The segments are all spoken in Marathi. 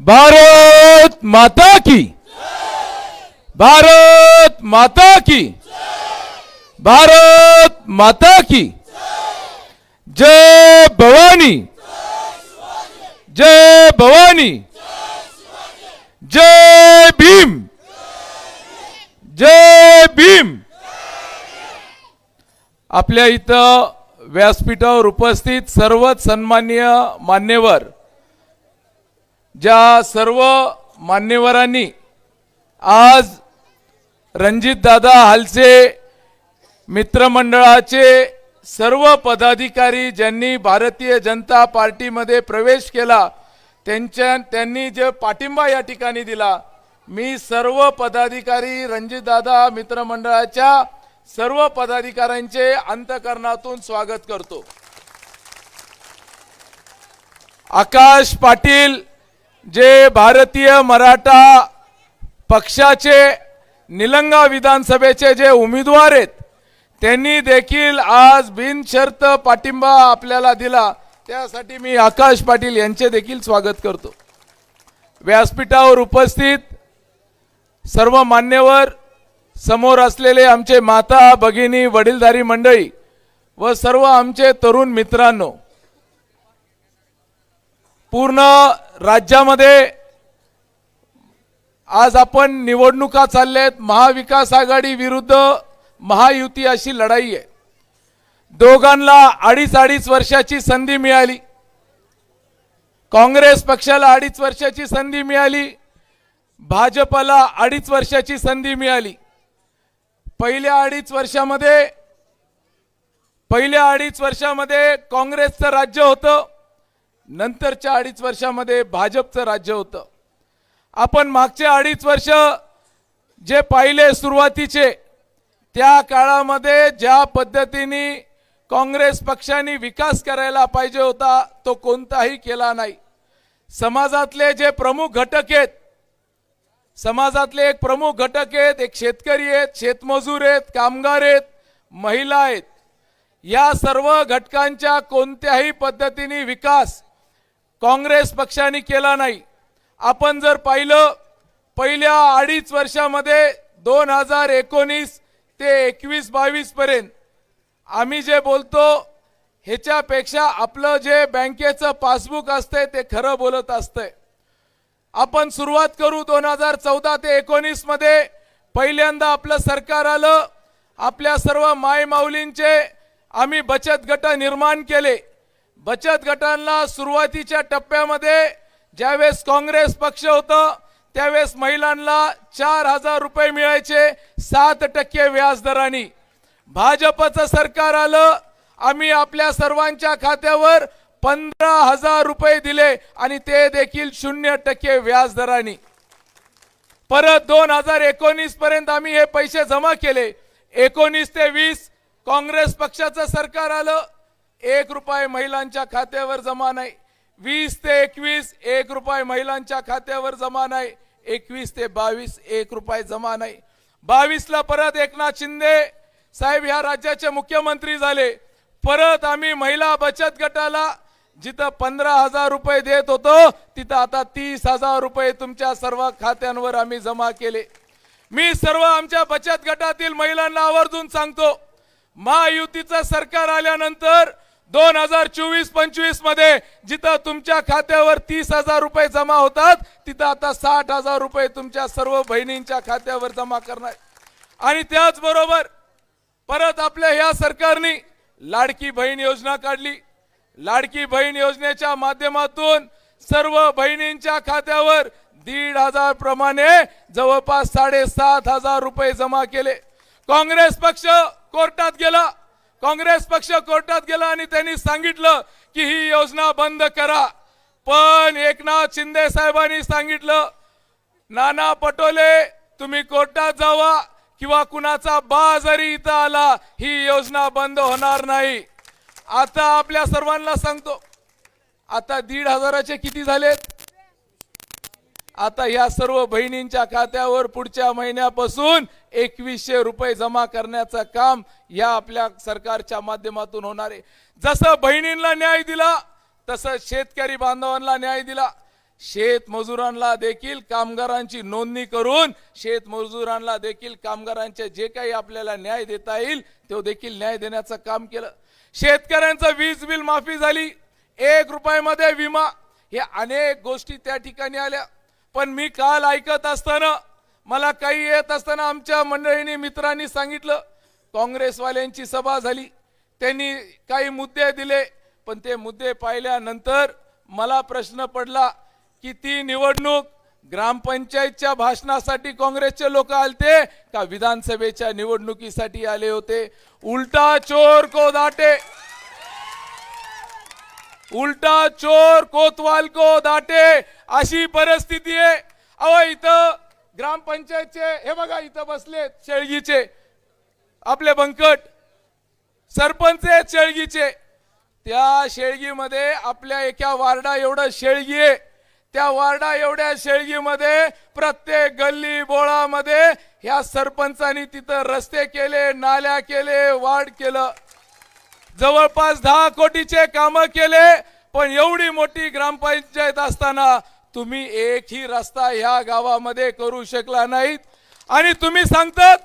भारत माता की। भारत माता की। भारत माता की। जय भवानी। जय भवानी। जय भीम। जय भीम। आपल्या इथं व्यासपीठावर उपस्थित सर्वच सन्मान्य मान्यवर ज्या सर्व मान्यवरांनी आज रणजितदादा हालसे मित्रमंडळाचे सर्व पदाधिकारी ज्यांनी भारतीय जनता पार्टीमध्ये प्रवेश केला त्यांच्या त्यांनी जे पाठिंबा या ठिकाणी दिला मी सर्व पदाधिकारी रणजितदादा मित्रमंडळाच्या सर्व पदाधिकाऱ्यांचे अंतकरणातून स्वागत करतो. आकाश पाटील जे भारतीय मराठा पक्षाचे निलंगा विधानसभेचे जे उमेदवार आहेत त्यांनी देखील आज बिनशर्त पाठिंबा आपल्याला दिला. त्यासाठी मी आकाश पाटील यांचे देखील स्वागत करतो. व्यासपीठावर उपस्थित सर्व मान्यवर समोर असलेले आमचे माता भगिनी वडीलधारी मंडळी व सर्व आमचे तरुण मित्रांनो पूर्ण राज्यामध्ये आज आपण निवडणुका चालल्यात. महाविकास आघाडी विरुद्ध महायुती अशी लढाई आहे. दोघांना अडीच अडीच वर्षाची संधी मिळाली. काँग्रेस पक्षाला अडीच वर्षाची संधी मिळाली. भाजपला अडीच वर्षाची संधी मिळाली. पहिल्या अडीच वर्षामध्ये पहिल्या अडीच वर्षामध्ये काँग्रेसचं राज्य होतं. नंतरच्या अडीच वर्षामध्ये भाजपचं राज्य होतं. आपण मागच्या अडीच वर्ष जे पाहिले सुरुवातीचे त्या काळामध्ये ज्या पद्धतीने काँग्रेस पक्षाने विकास करायला पाहिजे होता तो कोणताही केला नाही. समाजातले जे प्रमुख घटक आहेत समाजातले एक प्रमुख घटक आहेत एक शेतकरी आहेत शेतमजूर आहेत कामगार आहेत महिला आहेत. या सर्व घटकांच्या कोणत्याही पद्धतीने विकास काँग्रेस पक्षाने केला नाही. आपण जर पाहिलं पहिल्या अडीच वर्षामध्ये दोन हजार एकोणीस ते एकवीस बावीस पर्यंत आम्ही जे बोलतो ह्याच्यापेक्षा आपलं जे बँकेचं पासबुक असतंय ते खरं बोलत असतंय. आपण सुरुवात करू दोन हजार चौदा ते एकोणीसमध्ये पहिल्यांदा आपलं सरकार आलं आपल्या सर्व मायमाऊलींचे आम्ही बचत गट निर्माण केले. बचत गटांना सुरुवातीच्या टप्प्यामध्ये ज्यावेळेस काँग्रेस पक्ष होतं त्यावेळेस महिलांना चार हजार रुपये मिळायचे सात टक्के व्याजदराने भाजपचं सरकार आलं आम्ही आपल्या सर्वांच्या खात्यावर पंधरा हजार रुपये दिले आणि ते देखील शून्य टक्के व्याजदराने परत दोन हजार एकोणीस पर्यंत आम्ही हे पैसे जमा केले. एकोणीस ते वीस काँग्रेस पक्षाचं सरकार आलं एक रुपये महिलांच्या खात्यावर जमा नाही. वीस ते एकवीस एक रुपये महिलांच्या खात्यावर जमा नाही. एकवीस ते बावीस एक रुपये जमा नाही. बावीसला परत एकनाथ शिंदे साहेब ह्या राज्याचे मुख्यमंत्री झाले. परत आम्ही महिला बचत गटाला जिथं पंधरा हजार रुपये देत होतो तिथं आता तीस हजार रुपये तुमच्या सर्व खात्यांवर आम्ही जमा केले. मी सर्व आमच्या बचत गटातील महिलांना आवर्जून सांगतो महायुतीचं सरकार आल्यानंतर दोन हजार चोवीस पंचवीसमध्ये जिथं तुमच्या खात्यावर तीस हजार रुपये जमा होतात तिथं आता साठ हजार रुपये तुमच्या सर्व बहिणींच्या खात्यावर जमा करणार. आणि त्याचबरोबर परत आपल्या ह्या सरकारने लाडकी बहीण योजना काढली. लाडकी बहीण योजनेच्या माध्यमातून सर्व बहिणींच्या खात्यावर दीड हजार प्रमाणे जवळपास साडेसात हजार रुपये जमा केले. काँग्रेस पक्ष कोर्टात गेला. काँग्रेस पक्ष कोर्टात गेला आणि त्यांनी सांगितलं की ही योजना बंद करा. पण एकनाथ शिंदे साहेबांनी सांगितलं नाना पटोले तुम्ही कोर्टात जावा किंवा कुणाचा बा जरी इथं आला ही योजना बंद होणार नाही. आता आपल्या सर्वांना सांगतो आता दीड हजाराचे किती झालेत? आता या सर्व बहिणींच्या खात्यावर पुढच्या महिन्यापासून एकवीसशे रुपये जमा करण्याचं काम या आपल्या सरकारच्या माध्यमातून होणार आहे. जसं बहिणींना न्याय दिला तसं शेतकरी बांधवांना न्याय दिला. शेतमजुरांना देखील कामगारांची नोंदणी करून शेतमजुरांना देखील कामगारांचे जे काही आपल्याला न्याय देता येईल तो देखील न्याय देण्याचं काम केलं. शेतकऱ्यांचं वीज बिल माफी झाली. एक रुपयामध्ये विमा. हे अनेक गोष्टी त्या ठिकाणी आल्या. पण मी काल ऐकत असताना मला काही येत असताना आमच्या मंडळींनी मित्रांनी सांगितलं. काँग्रेसवाल्यांची सभा झाली. त्यांनी काही मुद्दे दिले पण ते मुद्दे पाहिल्यानंतर मला प्रश्न पडला की ती निवडणूक ग्रामपंचायतच्या भाषणासाठी काँग्रेसचे लोक आलते का विधानसभेच्या निवडणुकीसाठी आले होते? उलटा चोर को दाटे. उलटा चोर कोतवाल को दाटे अशी परिस्थिती आहे. अहो इथं ग्रामपंचायतचे हे बघा इथं बसलेत शेळगीचे. आपले बंकट सरपंच आहेत शेळगीचे. त्या शेळगीमध्ये आपल्या एका वार्डा एवढं शेळगी आहे. त्या वार्डा एवढ्या शेळगीमध्ये प्रत्येक गल्ली बोळामध्ये ह्या सरपंचानी तिथं रस्ते केले नाल्या केले वाढ केलं. जवळपास दहा कोटीचे काम केले पण एवढी मोठी ग्रामपंचायत असताना तुम्ही एकही रस्ता ह्या गावामध्ये करू शकला नाहीत. आणि तुम्ही सांगतात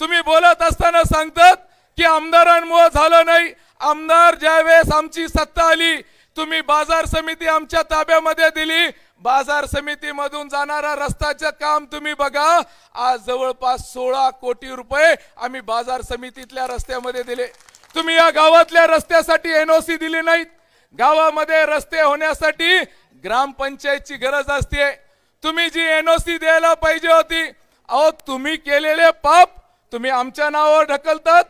तुम्ही बोलत असताना सांगतात की आमदारांमुळे झालं नाही. आमदार ज्यावेळेस आमची सत्ता आली तुम्ही बाजार समिती आमच्या ताब्यामध्ये दिली. बाजार समितीमधून जाणारा रस्त्याचं काम तुम्ही बघा. आज जवळपास सोळा कोटी रुपये आम्ही बाजार समितीतल्या रस्त्यामध्ये दिले. तुम्ही या गावातल्या रस्त्यासाठी एनओसी दिली नाहीत. गावामध्ये रस्ते होण्यासाठी ग्रामपंचायतची गरज असते. तुम्ही जी एनओसी द्यायला पाहिजे होती अहो तुम्ही केलेले पाप तुम्ही आमच्या नावावर ढकलतात.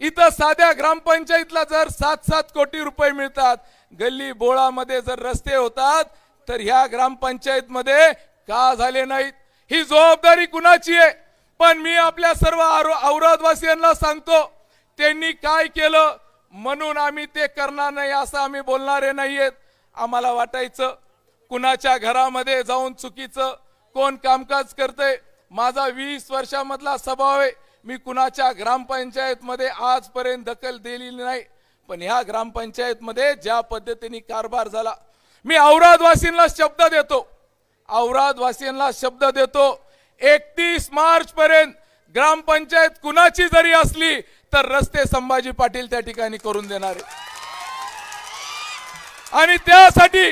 इथं साध्या ग्रामपंचायतला जर सात सात कोटी रुपये मिळतात गल्ली बोळामध्ये जर रस्ते होतात तर ह्या ग्रामपंचायत मध्ये का झाले नाहीत? ही जबाबदारी कुणाची आहे? पण मी आपल्या सर्व और- औरदवासियांना सांगतो त्यांनी काय केलं? म्हणून आम्ही ते करणार नाही असं आम्ही बोलणारे नाहीयेत. आम्हाला वाटायचं कुणाच्या घरामध्ये जाऊन चुकीचं कोण कामकाज करतंय? माझा वीस वर्षामधला स्वभाव आहे. मी कुणाच्या ग्रामपंचायतमध्ये आजपर्यंत दखल दिलेली नाही. पण ह्या ग्रामपंचायतमध्ये ज्या पद्धतीने कारभार झाला मी औरादवासींना शब्द देतो. औरादवासींना शब्द देतो एकतीस मार्च पर्यंत ग्रामपंचायत कुणाची जरी असली तर रस्ते संभाजी पाटील त्या ठिकाणी करून देणार. आहे. आणि त्यासाठी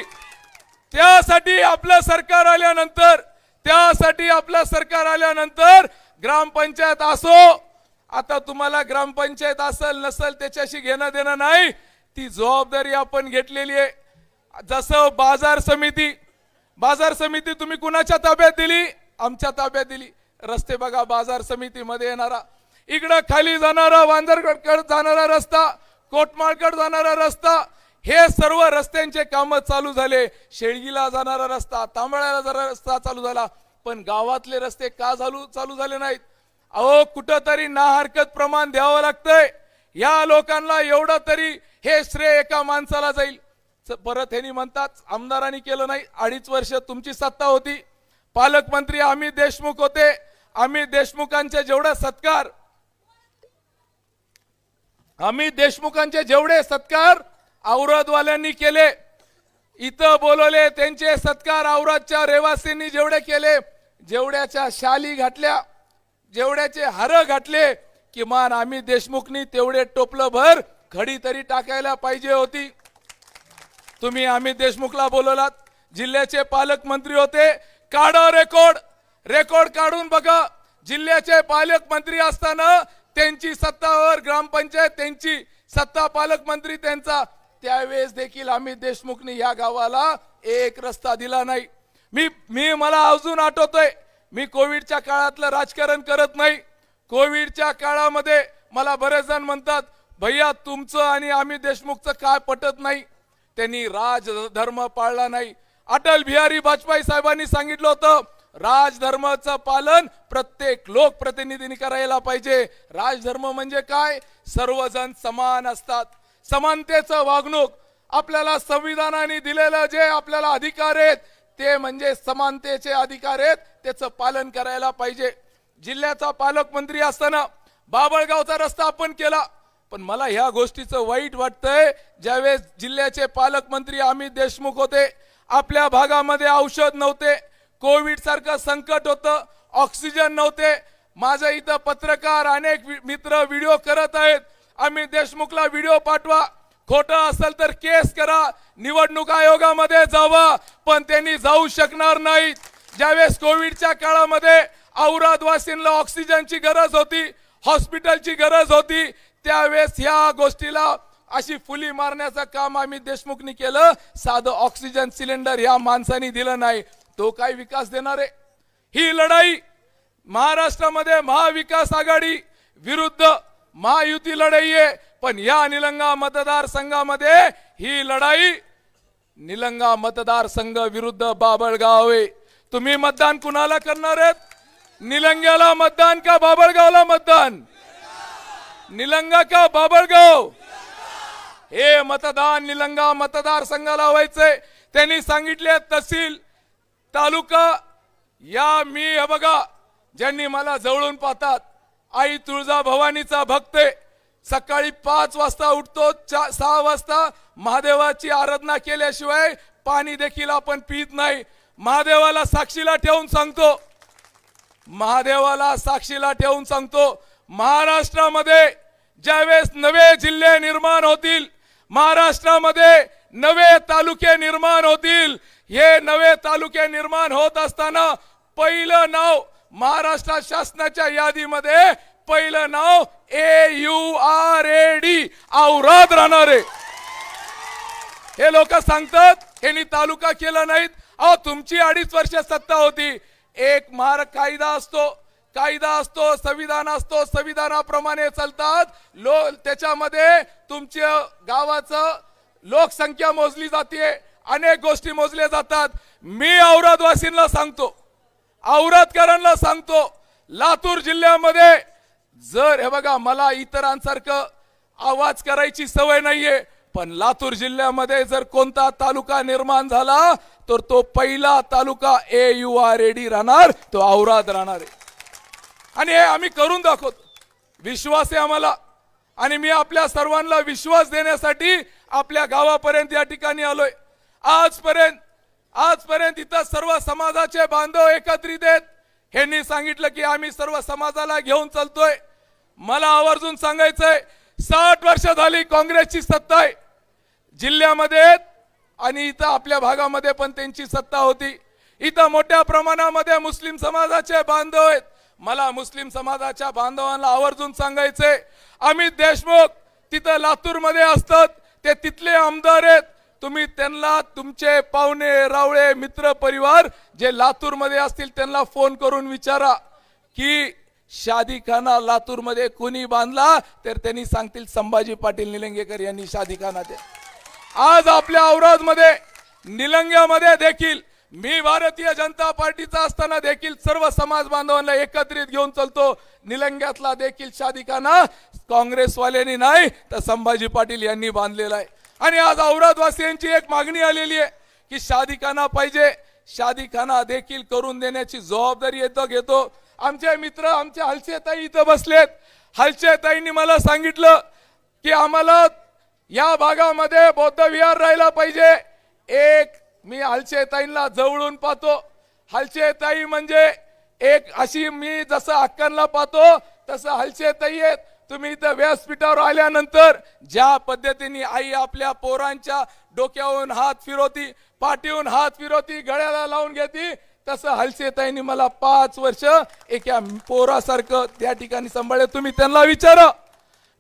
त्यासाठी आपलं सरकार आल्यानंतर त्यासाठी आपलं सरकार आल्यानंतर ग्रामपंचायत असो आता तुम्हाला ग्रामपंचायत असेल नसल त्याच्याशी घेणं देणं नाही ती जबाबदारी आपण घेतलेली आहे. जसं बाजार समिती बाजार समिती तुम्ही कुणाच्या ताब्यात दिली? आमच्या ताब्यात दिली. रस्ते बघा बाजार समितीमध्ये येणारा इकडं खाली जाणारा वांजरगडकड जाणारा रस्ता कोटमाळकड जाणारा रस्ता हे सर्व रस्त्यांचे कामं चालू झाले. शेळगीला जाणारा रस्ता तांबळ्याला जाणारा रस्ता चालू झाला. पण गावातले रस्ते का चालू चालू झाले नाहीत? अहो कुठंतरी ना हरकत प्रमाण द्यावं लागतंय. या लोकांना एवढं तरी हे श्रेय एका माणसाला जाईल. परत ह्यानी म्हणतात आमदारांनी केलं नाही अडीच वर्ष तुमची सत्ता होती. पालकमंत्री अमित देशमुख होते. अमित देशमुखांचे जेवढे सत्कार अमित देशमुखांचे जेवढे सत्कार औरदवाल्यांनी केले इथं बोलवले त्यांचे सत्कार औरतच्या रेवासींनी जेवढे केले जेवढ्याच्या शाली घातल्या जेवढ्याचे हार घातले किमान अमित देशमुखनी तेवढे टोपलं भर खडी तरी टाकायला पाहिजे होती. तुम्ही अमित देशमुखला बोलवलात. जिल्ह्याचे पालकमंत्री होते. काढा रेकॉर्ड रेकॉर्ड काढून बघा. जिल्ह्याचे पालकमंत्री असताना त्यांची सत्तावर ग्रामपंचायत त्यांची सत्ता पालकमंत्री त्यांचा. त्यावेळेस देखील अमित देशमुखनी या गावाला एक रस्ता दिला नाही. मी मी मला अजून आठवतोय मी कोविडच्या काळातलं राजकारण करत नाही. कोविडच्या काळामध्ये मला बरेच जण म्हणतात भैया तुमचं आणि अमित देशमुखचं काय पटत नाही? त्यांनी राजधर्म पाळला नाही. अटल बिहारी वाजपेयी साहेबांनी सांगितलं होतं राजधर्माचं पालन प्रत्येक लोकप्रतिनिधींनी करायला पाहिजे. राजधर्म म्हणजे काय? सर्वजण समान असतात. समानतेचं वागणूक आपल्याला संविधानाने दिलेलं जे आपल्याला अधिकार आहेत ते म्हणजे समानतेचे अधिकार आहेत त्याचं पालन करायला पाहिजे. जिल्ह्याचा पालकमंत्री असताना बाबळगावचा रस्ता आपण केला. पण मला ह्या गोष्टीचं वाईट वाटतंय ज्यावेळेस जिल्ह्याचे पालकमंत्री अमित देशमुख होते आपल्या भागामध्ये औषध नव्हते कोविड सारखं संकट होतं ऑक्सिजन नव्हते. माझं इथं पत्रकार अनेक वि- मित्र व्हिडिओ करत आहेत. आम्ही देशमुखला व्हिडिओ पाठवा. खोटं असेल तर केस करा. निवडणूक आयोगामध्ये जावा पण त्यांनी जाऊ शकणार नाहीत. ज्यावेळेस कोविडच्या काळामध्ये औरादवासींना ऑक्सिजनची गरज होती हॉस्पिटलची गरज होती त्यावेळेस ह्या गोष्टीला अशी फुली मारण्याचं काम आम्ही देशमुखनी केलं. साधं ऑक्सिजन सिलेंडर ह्या माणसानी दिलं नाही. तो काय विकास देणार आहे? ही लढाई महाराष्ट्रामध्ये महाविकास आघाडी विरुद्ध महायुती लढाई आहे. पण या निलंगा मतदारसंघामध्ये ही लढाई निलंगा मतदारसंघ विरुद्ध बाबळगाव आहे. तुम्ही मतदान कुणाला करणार आहेत? निलंग्याला मतदान का बाबळगावला मतदान? निलंगा का बाबळगाव? हे मतदान निलंगा मतदारसंघाला व्हायचंय. त्यांनी सांगितले तहसील तालुका या मी हे बघा ज्यांनी मला जवळून पाहतात आई तुळजा भवानीचा भक्त आहे. सकाळी पाच वाजता उठतो चा- सहा वाजता महादेवाची आराधना केल्याशिवाय पाणी देखील आपण पित नाही. महादेवाला साक्षीला ठेवून सांगतो. महादेवाला साक्षीला ठेवून सांगतो महाराष्ट्रामध्ये ज्यावेळेस नवे जिल्हे निर्माण होतील महाराष्ट्रामध्ये नवे तालुके निर्माण होतील. हे नवे तालुके निर्माण होत असताना पहिलं नाव महाराष्ट्र शासनाच्या यादीमध्ये पहिलं नाव A U R A D Aurad राहणार आहे. हे लोक सांगतात यांनी तालुका केला नाहीत. अहो तुमची अडीच वर्ष सत्ता होती. एक मार कायदा असतो. कायदा असतो संविधान असतो संविधानाप्रमाणे चालतात. लो त्याच्यामध्ये तुमच्या गावाचं लोकसंख्या मोजली जाते अनेक गोष्टी मोजल्या जातात. मी औरतवासींना सांगतो औरतकरांना सांगतो लातूर जिल्ह्यामध्ये जर हे बघा मला इतरांसारखं आवाज करायची सवय नाहीये पण लातूर जिल्ह्यामध्ये जर कोणता तालुका निर्माण झाला तर तो पहिला taluka A U R A D राहणार तो औराद राहणार आहे. आणि हे आम्ही करून दाखवतो. विश्वास आहे आम्हाला. आणि मी आपल्या सर्वांना विश्वास देण्यासाठी आपल्या गावापर्यंत या ठिकाणी आलोय. आजपर्यंत आजपर्यंत इथं सर्व समाजाचे बांधव एकत्रित आहेत. ह्यांनी सांगितलं की आम्ही सर्व समाजाला घेऊन चालतोय. मला आवर्जून सांगायचंय साठ वर्ष झाली काँग्रेसची सत्ता आहे. जिल्ह्यामध्ये आणि इथं आपल्या भागामध्ये पण त्यांची सत्ता होती. इथं मोठ्या प्रमाणामध्ये मुस्लिम समाजाचे बांधव आहेत. मला मुस्लिम समाजाच्या बांधवांना आवर्जून सांगायचंय अमित देशमुख तिथं लातूरमध्ये असतात. ते तिथले आमदार आहेत. तुम्ही त्यांना तुमचे पाहुणे रावळे मित्र परिवार जे लातूरमध्ये असतील त्यांना फोन करून विचारा. की शादीखाना लातूरमध्ये कोणी बांधला? तर त्यांनी सांगतील संभाजी पाटील निलंगेकर यांनी शादीखाना ते. आज आपल्या औरत मध्ये निलंग्यामध्ये देखील मी भारतीय जनता पार्टीचा असताना देखील सर्व समाज बांधवांना एकत्रित घेऊन चलतो. निलंग्यातला देखील शादिकाना काँग्रेसवाल्यांनी नाही तर संभाजी पाटील यांनी बांधलेला आहे. आणि आज औरदवासियांची एक मागणी आलेली आहे की शादीखाना पाहिजे. शादीखाना देखील करून देण्याची जबाबदारी येतो घेतो. आमचे मित्र आमचे हलसेताई इथं बसलेत. हलसेताईंनी मला सांगितलं की आम्हाला या भागामध्ये बौद्ध विहार राहिला पाहिजे. एक मी हलचेताईंना जवळून पाहतो. हलचेताई म्हणजे एक अशी मी जसं अक्कांना पाहतो तसं हलचेताई आहेत. तुम्ही इथं व्यासपीठावर आल्यानंतर ज्या पद्धतीने आई आपल्या पोरांच्या डोक्याहून हात फिरवती पाठीहून हात फिरवती गळ्याला लावून घेती तसं हलसेताईंनी मला पाच वर्ष एका पोरासारखं त्या ठिकाणी सांभाळलं. तुम्ही त्यांना विचारा.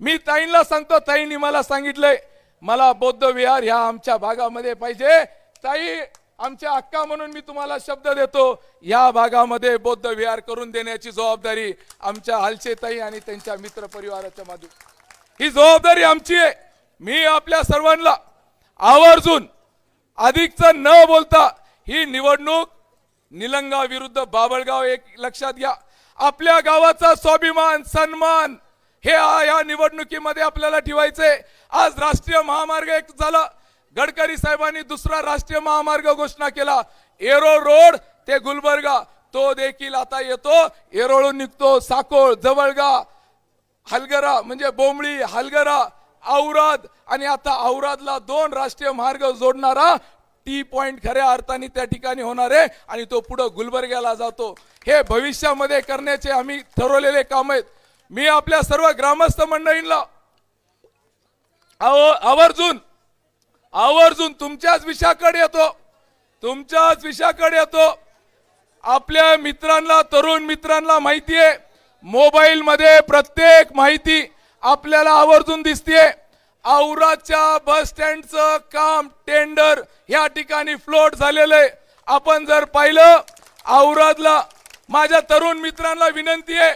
मी ताईंना सांगतो ताईंनी मला सांगितलंय मला बौद्ध विहार ह्या आमच्या भागामध्ये पाहिजे. ताई आमच्या हक्का म्हणून मी तुम्हाला शब्द देतो या भागामध्ये बौद्ध विहार करून देण्याची जबाबदारी आमच्या हलचेताई आणि त्यांच्या मित्र परिवाराच्या माध्यम ही जबाबदारी आमची आहे. मी आपल्या सर्वांना आवर्जून अधिकच न बोलता ही निवडणूक निलंगा विरुद्ध बाबळगाव एक लक्षात घ्या. आपल्या गावाचा स्वाभिमान सन्मान हे या निवडणुकीमध्ये आपल्याला ठेवायचंय. आज राष्ट्रीय महामार्ग एक झाला. गडकरी साहेबांनी दुसरा राष्ट्रीय महामार्ग घोषणा केला. एरो रोड ते गुलबर्गा. तो देखील आता येतो. एरोळून निघतो साकोळ जवळगा हलगरा म्हणजे बोंबळी हलगरा औराद. आणि आता औरादला दोन राष्ट्रीय मार्ग जोडणारा टी पॉइंट खऱ्या अर्थाने त्या ठिकाणी होणार आहे आणि तो पुढे गुलबर्ग्याला जातो. हे भविष्यामध्ये करण्याचे आम्ही ठरवलेले काम आहेत. मी आपल्या सर्व ग्रामस्थ मंडळींना आव- आवर्जून आवर्जून तुमच्याच विषयाकडे येतो. तुमच्याच विषयाकडे येतो. आपल्या मित्रांना तरुण मित्रांना माहिती आहे मोबाईल मध्ये प्रत्येक माहिती आपल्याला आवर्जून दिसते औराच्या बस स्टँडचं काम टेंडर या ठिकाणी फ्लोट झालेलं आहे. आपण जर पाहिलं औरादला माझ्या तरुण मित्रांना विनंती आहे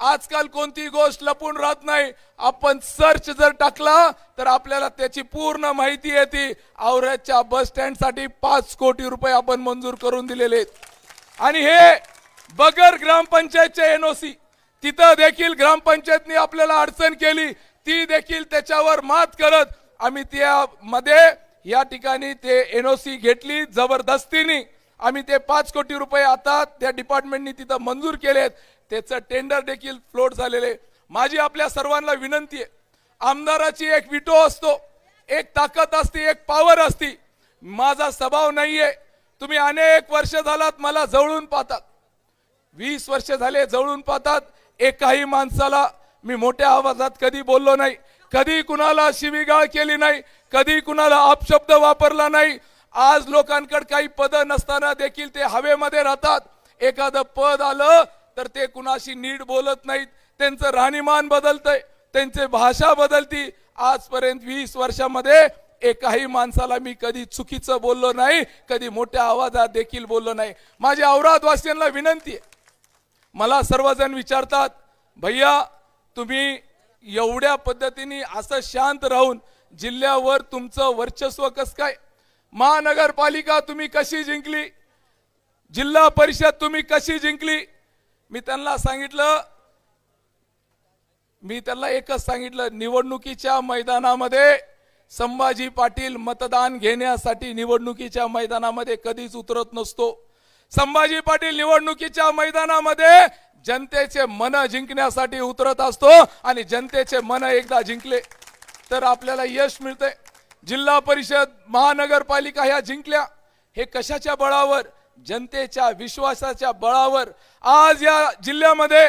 आजकाल कोणती गोष्ट लपून राहत नाही. आपण सर्च जर टाकला तर आपल्याला त्याची पूर्ण माहिती येते. औरादच्या बस स्टँडसाठी पाच कोटी रुपये आपण मंजूर करून दिलेले आणि हे बगर ग्रामपंचायतच्या एनओसी तिथं देखील ग्रामपंचायतनी आपल्याला अडचण केली. ती देखील त्याच्यावर मात करत आम्ही त्यामध्ये या ठिकाणी ते एनओसी घेतली जबरदस्तीने. आम्ही ते पाच कोटी रुपये आता त्या डिपार्टमेंटनी तिथं मंजूर केलेत. त्याचं टेंडर देखील फ्लोट झालेले. माझी आपल्या सर्वांना विनंती आहे. आमदाराची एक विटो असतो. एक ताकद असते एक पॉवर असती. माझा स्वभाव नाही आहे तुम्ही अनेक वर्ष झालात मला जवळून पाहतात. वीस वर्ष झाले जवळून पाहतात. एकाही माणसाला मी मोठ्या आवाजात कधी बोललो नाही. कधी कुणाला शिवीगाळ केली नाही. कधी कुणाला अपशब्द वापरला नाही. आज लोकांकडे काही पद नसताना देखील ते हवेमध्ये राहतात. एखादं पद आलं तर ते कुणाशी नीट बोलत नाहीत. त्यांचं राहणीमान बदलतंय. त्यांचे भाषा बदलती. आजपर्यंत वीस वर्षामध्ये एकाही माणसाला मी कधी चुकीचं बोललो नाही कधी मोठ्या आवाजात देखील बोललो नाही. माझ्या औरादवासियांना विनंती आहे. मला सर्वजण विचारतात भैया तुम्ही एवढ्या पद्धतीने असं शांत राहून जिल्ह्यावर तुमचं वर्चस्व कसं काय? महानगरपालिका तुम्ही कशी जिंकली? जिल्हा परिषद तुम्ही कशी जिंकली? मी त्यांना सांगितलं मी त्यांना एकच सांगितलं निवडणुकीच्या मैदानामध्ये संभाजी पाटील मतदान घेण्यासाठी निवडणुकीच्या मैदानामध्ये कधीच उतरत नसतो. संभाजी पाटील निवडणुकीच्या मैदानामध्ये जनतेचे मन जिंकण्यासाठी उतरत असतो आणि जनतेचे मन एकदा जिंकले तर आपल्याला यश मिळते जिल्हा परिषद महानगरपालिका ह्या जिंकल्या. हे कशाच्या बळावर? जनतेच्या विश्वासाच्या बळावर. आज या जिल्ह्यामध्ये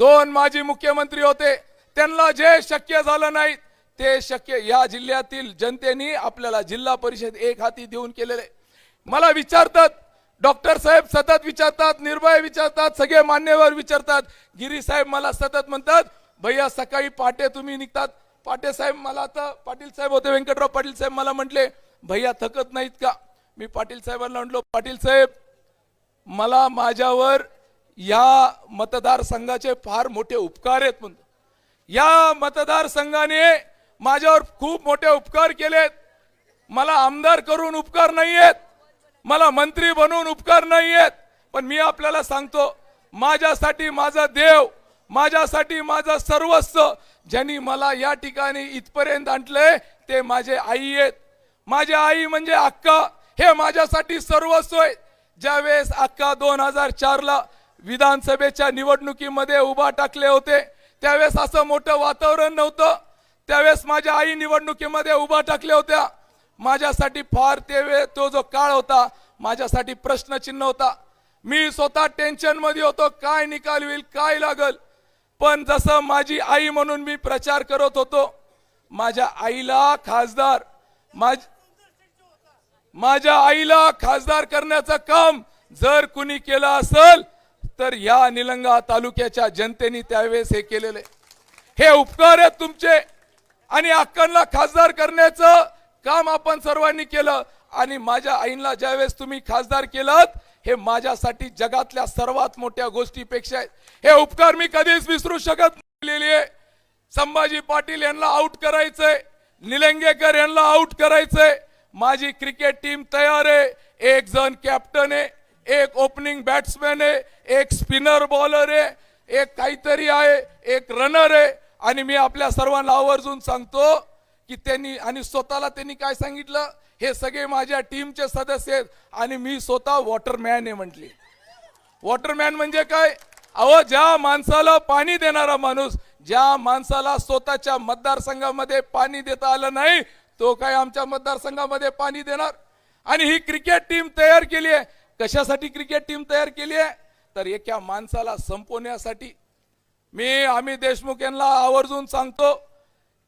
दोन माजी मुख्यमंत्री होते. त्यांना जे शक्य झालं नाही ते शक्य या जिल्ह्यातील जनतेने आपल्याला जिल्हा परिषद एक हाती देऊन केलेले मला विचारतात डॉक्टर साहेब सतत विचारतात निर्भय विचारतात सगळे मान्यवर विचारतात. गिरी साहेब मला सतत म्हणतात भैया सकाळी पहाटे तुम्ही निघतात पाटे साहेब मला आता पाटील साहेब होते व्यंकटराव पाटील साहेब मला म्हटले भैया थकत नाहीत का? मी पाटील साहेबांना म्हटलो पाटील साहेब मला माझ्यावर या मतदारसंघाचे फार मोठे उपकार आहेत म्हणतो या मतदारसंघाने माझ्यावर खूप मोठे उपकार केलेत. मला आमदार करून उपकार नाही आहेत मला मंत्री बनवून उपकार नाही आहेत पण मी आपल्याला सांगतो माझ्यासाठी माझा देव माझ्यासाठी माझं सर्वस्व ज्यांनी मला या ठिकाणी इथपर्यंत आणलंय ते माझे आई आहेत. माझी आई म्हणजे अक्का. हे माझ्यासाठी सर्वस्व आहे. ज्यावेळेस अक्का दोन हजार चारला विधानसभेच्या निवडणुकीमध्ये उभा टाकले होते त्यावेळेस असं मोठं वातावरण नव्हतं. त्यावेळेस माझ्या आई निवडणुकीमध्ये उभा टाकल्या होत्या. माझ्यासाठी फार ते वेळ तो जो काळ होता माझ्यासाठी प्रश्नचिन्ह होता. मी स्वतः टेन्शनमध्ये होतो काय निकाल होईल काय लागल? पण जसं माझी आई म्हणून मी प्रचार करत होतो माझ्या आईला खासदार माझ माझ्या आईला खासदार करण्याचं काम जर कुणी केलं असेल तर या निलंगा तालुक्याच्या जनतेने त्यावेळेस हे केलेले हे उपकार आहेत तुमचे आणि अक्कांना खासदार करण्याचं काम आपण सर्वांनी केलं आणि माझ्या आईला ज्यावेळेस तुम्ही खासदार केलं हे माझ्यासाठी जगातल्या सर्वात मोठ्या गोष्टीपेक्षा आहेत हे उपकार मी कधीच विसरू शकत नाही आहे संभाजी पाटील यांना आउट करायचंय. निलंगेकर यांना आउट करायचंय. माझी क्रिकेट टीम तयार आहे. एक जण कॅप्टन आहे. एक ओपनिंग बॅट्समॅन आहे. एक स्पिनर बॉलर आहे. एक काहीतरी आहे. एक रनर आहे. आणि मी आपल्या सर्वांना आवर्जून सांगतो की त्यांनी आणि स्वतःला त्यांनी काय सांगितलं? हे सगळे माझ्या टीमचे सदस्य आहेत आणि मी स्वतः वॉटरमॅन आहे म्हटली. वॉटरमॅन म्हणजे काय? अहो ज्या माणसाला पाणी देणारा माणूस ज्या माणसाला स्वतःच्या मतदारसंघामध्ये पाणी देता आलं नाही तो काय आमच्या मतदारसंघामध्ये पाणी देणार? आणि ही क्रिकेट टीम तयार केली आहे. कशासाठी क्रिकेट टीम तयार केली आहे? तर एका माणसाला संपवण्यासाठी. मी आम्ही देशमुख यांना आवर्जून सांगतो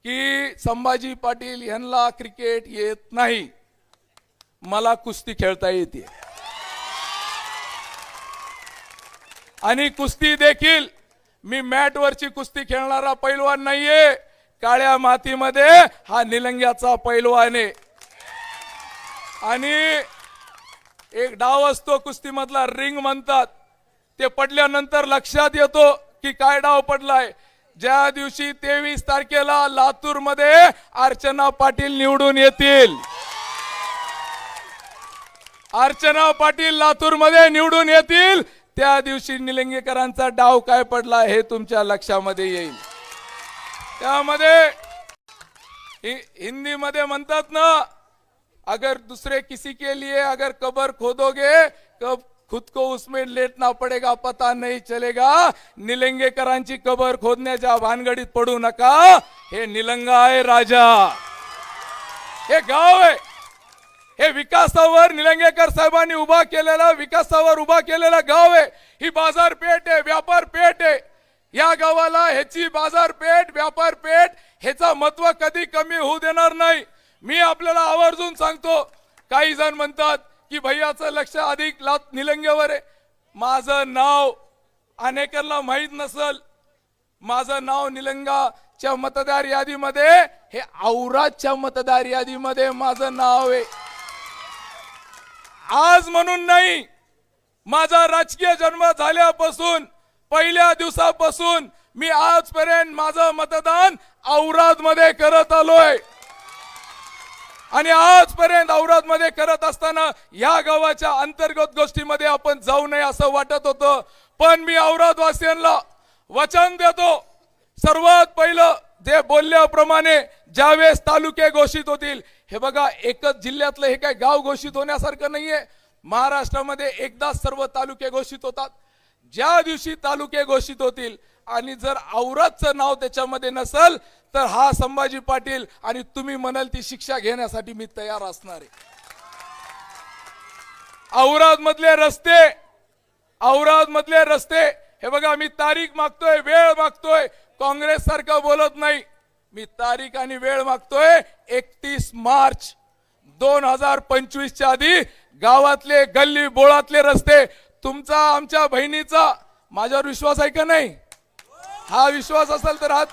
की संभाजी पाटील यांना क्रिकेट येत नाही. मला कुस्ती खेळता येते. आणि कुस्ती देखील मी मॅटवरची कुस्ती खेळणारा पैलवान नाहीये. काळ्या मातीमध्ये हा निलंग्याचा पैलवान आहे. आणि एक डाव असतो कुस्तीमधला रिंग म्हणतात. ते पडल्यानंतर लक्षात येतो की काय डाव पडलाय. ज्या दिवशी तेवीस तारखेला लातूरमध्ये अर्चना पाटील निवडून येतील. अर्चना पाटील लातूरमध्ये निवडून येतील. त्या दिवशी निलंगेकरांचा डाव काय पडला हे तुमच्या लक्षामध्ये येईल. त्यामध्ये हिंदीमध्ये म्हणतात ना अगर दुसरे किसी के लिए अगर कबर खोदोगे कब खुद को उसमें लेटना पड़ेगा पता नहीं चलेगा. निलंगेकरांची कबर खोदण्याच्या भानगडीत पडू नका. हे निलंगा आहे राजा. हे गाव आहे. हे विकासावर निलंगेकर साहेबांनी उभा केलेला विकासावर उभा केलेला गाव आहे. ही बाजारपेठ आहे व्यापारपेठ आहे. या गावाला ह्याची बाजारपेठ व्यापारपेठ ह्याचा महत्त्व कधी कमी होऊ देणार नाही. मी आपल्याला आवर्जून सांगतो काही जण म्हणतात की भैयाचं लक्ष अधिक लात निलंगेवर आहे. माझं नाव अनेकांना माहीत नसल. माझं नाव निलंगाच्या मतदार यादीमध्ये हे औराजच्या मतदार यादीमध्ये माझं नाव आहे. आज म्हणून नाही माझा राजकीय जन्म झाल्यापासून पहिल्या दिवसापासून मी आजपर्यंत माझं मतदान औरादमध्ये करत आलोय. आणि आजपर्यंत औरादमध्ये करत असताना या गावाच्या अंतर्गत गोष्टीमध्ये आपण जाऊ नये असं वाटत होतं. पण मी औरादवासियांना वचन देतो. सर्वात पहिलं जे बोलल्याप्रमाणे ज्यावेळेस तालुके घोषित होतील हे बघा एकच जिल्ह्यातलं हे काय गाव घोषित होण्यासारखं नाहीये. महाराष्ट्रामध्ये एकदाच सर्व तालुके घोषित होतात. ज्या दिवशी तालुके घोषित होतील आणि जर औरतचं नाव त्याच्यामध्ये नसल तर हा संभाजी पाटील आणि तुम्ही म्हणाल ती शिक्षा घेण्यासाठी मी तयार असणार आहे. औराद मधले रस्ते औराद मधले रस्ते. हे बघा मी तारीख मागतोय वेळ मागतोय. काँग्रेस सारखं बोलत नाही. मी तारीख आणि वेळ मागतोय एकतीस मार्च दोन हजार पंचवीसच्या आधी गावातले गल्ली बोळातले रस्ते तुमचा आमच्या बहिणीचा माझ्यावर विश्वास आहे का नाही? हा विश्वास असेल तर हा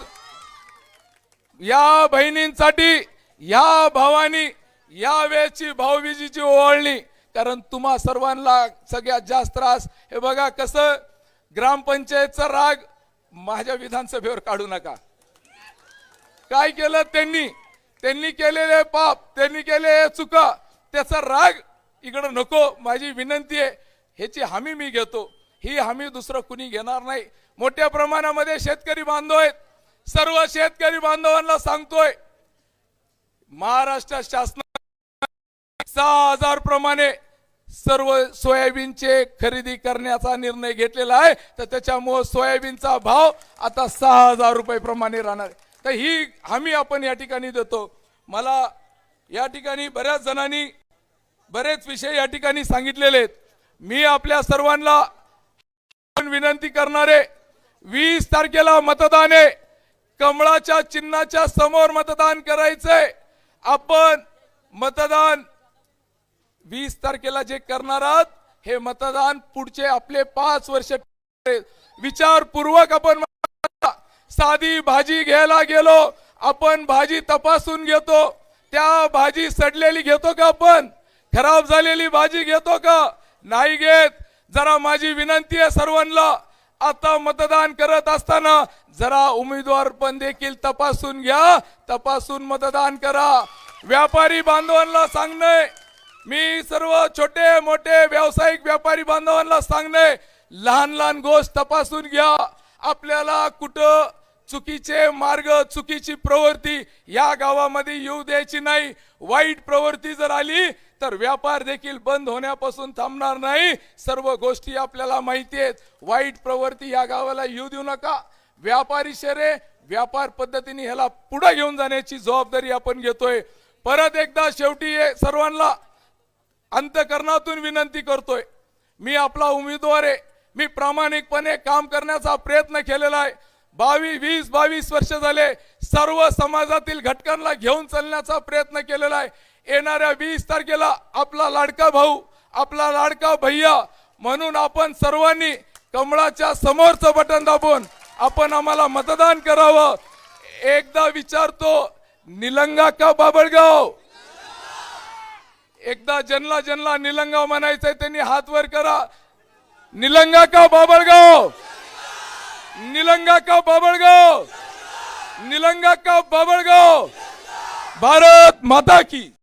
या बहिणींसाठी या भावानी या वेळची भाऊबीजीची ओवाळणी कारण तुम्हा सर्वांना सगळ्यात जास्त त्रास. हे बघा कसं ग्रामपंचायतचा राग माझ्या विधानसभेवर काढू नका. काय केलं त्यांनी? त्यांनी केलेले पाप त्यांनी केलेले चुका त्याचा राग इकडं नको माझी विनंती आहे ह्याची हमी मी घेतो. ही हमी दुसरं कुणी घेणार नाही. मोठ्या प्रमाणामध्ये शेतकरी बांधव आहेत. सर्व शेतकरी बांधवांना सांगतोय महाराष्ट्र शासना सहा हजार प्रमाणे सर्व सोयाबीनचे खरेदी करण्याचा निर्णय घेतलेला आहे. तर त्याच्यामुळे सोयाबीनचा भाव आता सहा हजार रुपये प्रमाणे राहणार आहे. तर ही हमी आपण या ठिकाणी देतो. मला या ठिकाणी बऱ्याच जणांनी बरेच विषय या ठिकाणी सांगितलेले आहेत. मी आपल्या सर्वांना विनंती करणारे वीस तारखेला मतदान आहे कमळाच्या चिन्हाच्या समोर मतदान करायचंय. आपण मतदान वीस तारखेला जे करणार आहात हे मतदान पुढचे आपले पाच वर्ष विचारपूर्वक आपण साधी भाजी घ्यायला गेलो आपण भाजी तपासून घेतो. त्या भाजी सडलेली घेतो का आपण? खराब झालेली भाजी घेतो का? नाही घेत. जरा माझी विनंती आहे सर्वांना. आता मतदान करत असताना जरा उमेदवार पण देखील तपासून घ्या. तपासून मतदान करा. व्यापारी बांधवांना सांगणे मी सर्व छोटे मोठे व्यावसायिक व्यापारी बांधवांना सांगणे लहान लहान गोष्ट तपासून घ्या. आपल्याला कुठं चुकीचे मार्ग चुकीची प्रवृत्ती या गावामध्ये येऊ द्यायची नाही. वाईट प्रवृत्ती जर आली तर व्यापार देखील बंद होण्यापासून थांबणार नाही. सर्व गोष्टी आपल्याला माहिती आहेत. वाईट प्रवृत्ती या गावाला येऊ देऊ नका. व्यापारी शहरे व्यापार पद्धतीने ह्याला पुढे घेऊन जाण्याची जबाबदारी आपण घेतोय. परत एकदा शेवटी सर्वांना अंतकरणातून विनंती करतोय. मी आपला उमेदवार आहे. मी प्रामाणिकपणे काम करण्याचा प्रयत्न केलेला आहे. बावीस वीस बावीस वर्ष झाले सर्व समाजातील घटकांना घेऊन चालण्याचा प्रयत्न केलेला आहे. येणाऱ्या वीस तारखेला आपला लाडका भाऊ आपला लाडका भैया म्हणून आपण सर्वांनी कमळाच्या समोरचं बटन दाबून आपण आम्हाला मतदान करावं. एकदा विचारतो निलंगा का बाबळगाव? एकदा जनला जनला निलंगा म्हणायचंय त्यांनी हात वर करा. निलंगा का बाबळगाव? निलंगा का बाबळगाव निलंगा का बाबळगाव भारत माता की।